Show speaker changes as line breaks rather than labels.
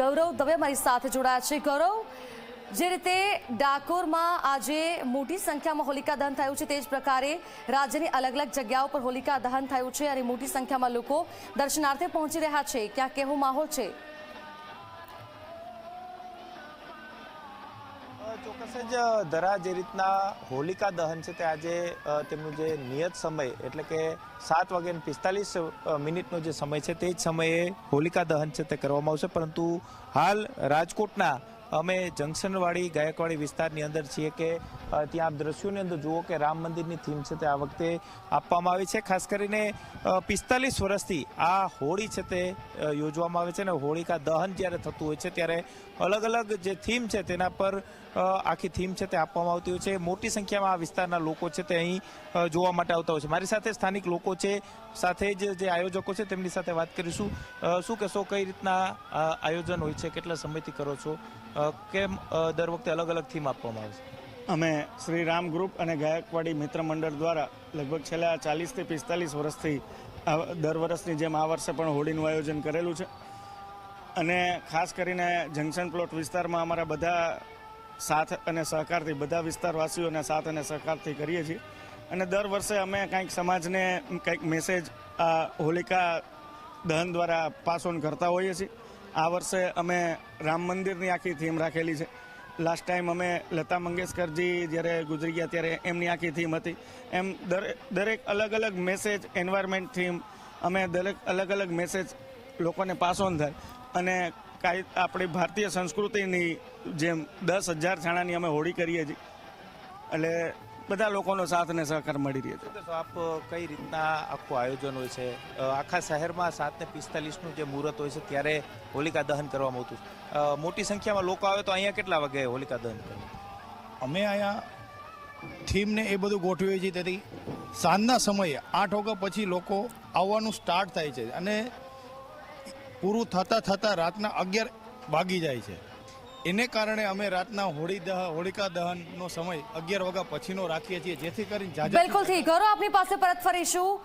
ગૌરવ દવે મારી સાથે જોડાયા છે. ગૌરવ, જે રીતે ડાકોરમાં આજે મોટી સંખ્યામાં હોલિકા દહન થયું છે, તે જ પ્રકારે રાજ્યની અલગ અલગ જગ્યાઓ પર હોલિકા દહન થયું છે અને મોટી સંખ્યામાં લોકો દર્શનાર્થે પહોંચી રહ્યા છે. ક્યાં કેવો માહોલ છે?
ચોક્કસ જ ધરા જે રીતના હોલિકા દહન છે તે આજે તેમનું જે નિયત સમય, એટલે કે સાત વાગે પિસ્તાલીસ મિનિટનો જે સમય છે તે જ સમયે હોલિકા દહન છે તે કરવામાં આવશે. પરંતુ હાલ રાજકોટના અમે જંકશનવાળી ગાયકવાડી વિસ્તારની અંદર છીએ કે ત્યાં દ્રશ્યોની અંદર જુઓ કે રામ મંદિરની થીમ છે તે આ વખતે આપવામાં આવી છે. ખાસ કરીને પિસ્તાલીસ વર્ષથી આ હોળી છે તે યોજવામાં આવે છે અને હોળિકા દહન જ્યારે થતું હોય છે ત્યારે અલગ અલગ જે થીમ છે તેના પર આખી થીમ છે તે આપવામાં આવતી હોય છે. મોટી સંખ્યામાં આ વિસ્તારના લોકો છે તે અહીં જોવા માટે આવતા હોય છે. મારી સાથે સ્થાનિક લોકો છે, સાથે જ જે આયોજકો છે તેમની સાથે વાત કરીશું. શું કહેશો, કઈ રીતના આયોજન હોય છે? કેટલા સમયથી કરો છો? કેમ દર વખતે અલગ અલગ થીમ આપવામાં આવે છે?
અમે શ્રી રામ ગ્રુપ અને ગાયકવાડી મિત્ર મંડળ દ્વારા લગભગ છેલ્લા ચાલીસથી પિસ્તાલીસ વર્ષથી દર વર્ષની જેમ આ વર્ષે પણ હોળીનું આયોજન કરેલું છે. અને ખાસ કરીને જંકશન પ્લોટ વિસ્તારમાં અમારા બધા સાથ અને સહકારથી, બધા વિસ્તારવાસીઓના સાથ અને સહકારથી કરીએ છીએ. અને દર વર્ષે અમે કંઈક સમાજને, કંઈક મેસેજ આ હોલિકા દહન દ્વારા પાસ ઓન કરતા હોઈએ છીએ. આ વર્ષે અમે રામ મંદિરની આખી થીમ રાખેલી છે. લાસ્ટ ટાઈમ અમે લતા મંગેશકરજી જ્યારે ગુજરી ગયા ત્યારે એમની આખી થીમ હતી. એમ દરેક અલગ અલગ મેસેજ એન્વાયરમેન્ટ થીમ અમે દરેક અલગ અલગ મેસેજ લોકોને પાસ ઓન થાય. અને કાંઈ આપણી ભારતીય સંસ્કૃતિની જેમ દસ હજાર છાણાની અમે હોળી કરીએ છીએ. એટલે બધા લોકોનો સાથ અને સહકાર મળી રહ્યો છે.
તો આપ કઈ રીતના આખું આયોજન હોય છે? આખા શહેરમાં સાત ને પિસ્તાલીસનું જે મુહૂર્ત હોય છે ત્યારે હોલિકા દહન કરવામાં આવતું મોટી સંખ્યામાં લોકો આવે તો અહીંયા કેટલા વાગે હોલિકા દહન કરે?
અમે અહીંયા થીમને એ બધું ગોઠવીએ છીએ. તેથી સાંજના સમયે આઠ વાગ્યા પછી લોકો આવવાનું સ્ટાર્ટ થાય છે અને પૂરું થતાં થતાં રાતના અગિયાર વાગી જાય છે. એને કારણે અમે રાતના હોળી દહ, હોળિકા દહનનો સમય અગિયાર વાગ્યા પછીનો રાખીએ છીએ, જેથી કરીને બિલકુલ
બિલકુલથી આપની પાસે પરત ફરીશું.